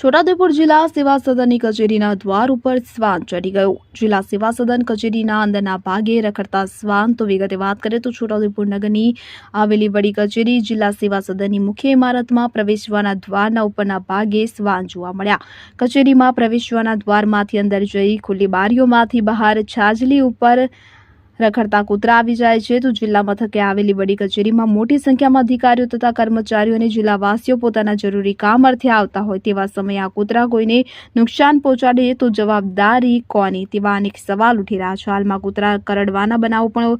છોટાઉદેપુર જિલ્લા સેવા સદનની કચેરીના દ્વાર ઉપર શ્વાન ચડી ગયો. જિલ્લા સેવા સદન કચેરીના અંદરના ભાગે રખડતા શ્વાન તો વિગતે વાત કરીએ તો છોટાઉદેપુર નગરની આવેલી વડી કચેરી જિલ્લા સેવા સદનની મુખ્ય ઇમારતમાં પ્રવેશવાના દ્વારના ઉપરના ભાગે શ્વાન જોવા મળ્યા. કચેરીમાં પ્રવેશવાના દ્વારમાંથી અંદર જઈ ખુલ્લી બારીઓમાંથી બહાર છાજલી ઉપર રખડતા કૂતરા આવી જાય છે. તો જિલ્લા મથકે આવેલી વડી કચેરીમાં મોટી સંખ્યામાં અધિકારીઓ તથા કર્મચારીઓ અને જિલ્લાવાસીઓ પોતાના જરૂરી કામ અર્થે આવતા હોય તેવા સમયે આ કૂતરા કોઈને નુકસાન પહોંચાડે તો જવાબદારી કોની? તેવા અનેક સવાલ ઉઠી રહ્યા છે. હાલમાં કૂતરા કરડવાના બનાવો પણ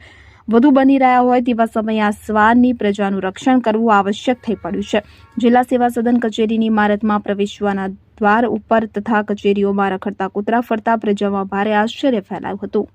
વધુ બની રહ્યા હોય તેવા સમયે આ શ્વાનની પ્રજાનું રક્ષણ કરવું આવશ્યક થઈ પડ્યું છે. જિલ્લા સેવા સદન કચેરીની ઇમારતમાં પ્રવેશવાના દ્વાર ઉપર તથા કચેરીઓમાં રખડતા કૂતરા ફરતા પ્રજામાં ભારે આશ્ચર્ય ફેલાયું હતું.